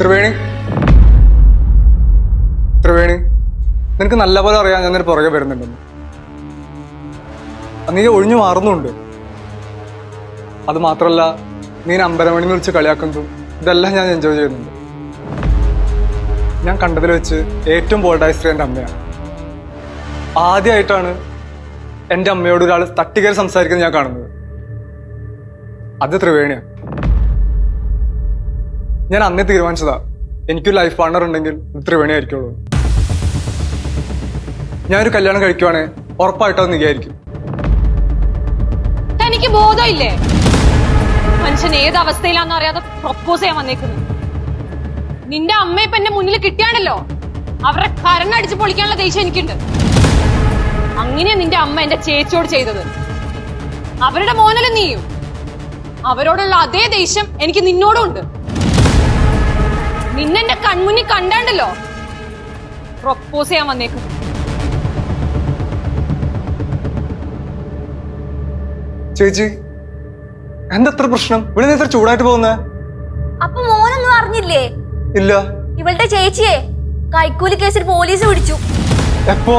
ത്രിവേണി ത്രിവേണി നിനക്ക് നല്ലപോലെ അറിയാം ഞാൻ പുറകെ വരുന്നുണ്ടെന്ന്. അങ്ങനെ ഒഴിഞ്ഞു മാറുന്നുണ്ട്. അത് മാത്രമല്ല നീ അമ്പലമണി എന്ന് വിളിച്ച് കളിയാക്കുന്നതും ഇതെല്ലാം ഞാൻ എൻജോയ് ചെയ്യുന്നുണ്ട്. ഞാൻ കണ്ടതിൽ വെച്ച് ഏറ്റവും ബോൾഡായ സ്ത്രീ എന്റെ അമ്മയാണ്. ആദ്യമായിട്ടാണ് എന്റെ അമ്മയോട് ഒരാൾ തട്ടിക്കയറി സംസാരിക്കുന്നത് ഞാൻ കാണുന്നത്. അത് ത്രിവേണിയാണ്. ഞാൻ അന്നേ തീരുമാനിച്ചതാ. എനിക്കൊരു ലൈഫ് പാർട്ണർ ഉണ്ടെങ്കിൽ ഇത്ര ആയിരിക്കുള്ളൂ. ഞാനൊരു കല്യാണം കഴിക്കുവാണേ ഉറപ്പായിട്ടും എനിക്ക് തനിക്ക് ബോധമില്ലേ? മനുഷ്യൻ ഏത് അവസ്ഥയിലാണെന്ന് അറിയാതെ പ്രപ്പോസ് ചെയ്യാൻ വന്നേക്കുന്നു. നിന്റെ അമ്മ ഇപ്പൊ എന്റെ മുന്നിൽ കിട്ടിയാണല്ലോ. അവരുടെ കരണടിച്ച് പൊളിക്കാനുള്ള ദേഷ്യം എനിക്കുണ്ട്. അങ്ങനെയാ നിന്റെ അമ്മ എന്റെ ചേച്ചിയോട് ചെയ്തത്. അവരുടെ മോനല്ല നീയും. അവരോടുള്ള അതേ ദേഷ്യം എനിക്ക് നിന്നോടും ഉണ്ട്. നിന്നെന്റെ കൺമുന്നിൽ കണ്ടാണ്ടല്ലോ? പ്രൊപ്പോസ് ചെയ്യാൻ വന്നേക്കും. ചേച്ചി എന്താ പ്രശ്നം? ഇവിടെ ചൂടായിട്ട് പോകുന്ന? അപ്പൊ മോനൊന്നും അറിഞ്ഞില്ലേ? ഇല്ല. ഇവളുടെ ചേച്ചിയെ കൈക്കൂലി കേസിൽ പോലീസ് പിടിച്ചു. എപ്പോ?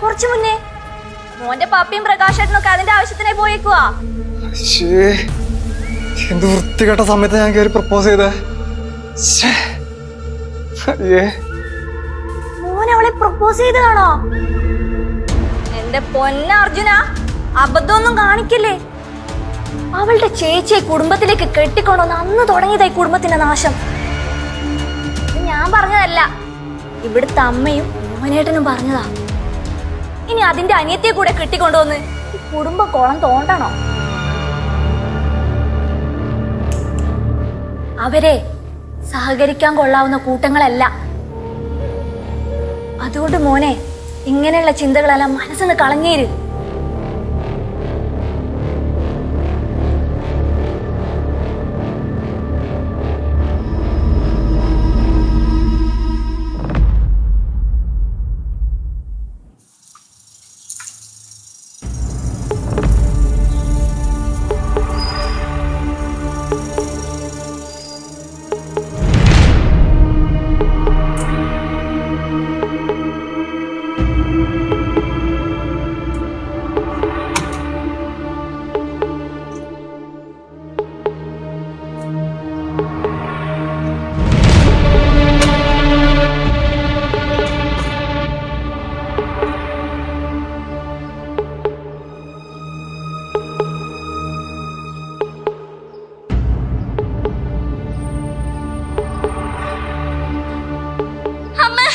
കുറച്ചു മുന്നേ. മോന്റെ പാപ്പയും പ്രകാശേട്ടനൊക്കെ അതിന്റെ ആവശ്യത്തിനായി പോയേക്കുവാ. എന്ത് വൃത്തികെട്ട സമയത്ത് ഞാൻ കയറി പ്രപ്പോസ് ചെയ്തേ? മോൻ അവളെ പ്രപ്പോസ് ചെയ്തതാണോ? എന്റെ പൊന്ന അർജുന അബദ്ധമൊന്നും കാണിക്കില്ലേ? അവളുടെ ചേച്ചിയെ കുടുംബത്തിലേക്ക് കെട്ടിക്കൊണ്ടുവന്ന് അന്ന് തുടങ്ങിയതായി കുടുംബത്തിന്റെ നാശം. ഞാൻ പറഞ്ഞതല്ല. ഇവിടുത്തെ അമ്മയും മോനേട്ടനും പറഞ്ഞതാ. ഇനി അതിന്റെ അനിയത്തെ കൂടെ കെട്ടിക്കൊണ്ടുവന്ന് ഈ കുടുംബ കോളം തോണ്ടണോ? അവരെ സഹകരിക്കാൻ കൊള്ളാവുന്ന കൂട്ടങ്ങളല്ല. അതുകൊണ്ട് മോനെ ഇങ്ങനെയുള്ള ചിന്തകളെല്ലാം മനസ്സിന്ന് കളഞ്ഞേര്.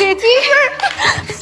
ചേച്ചി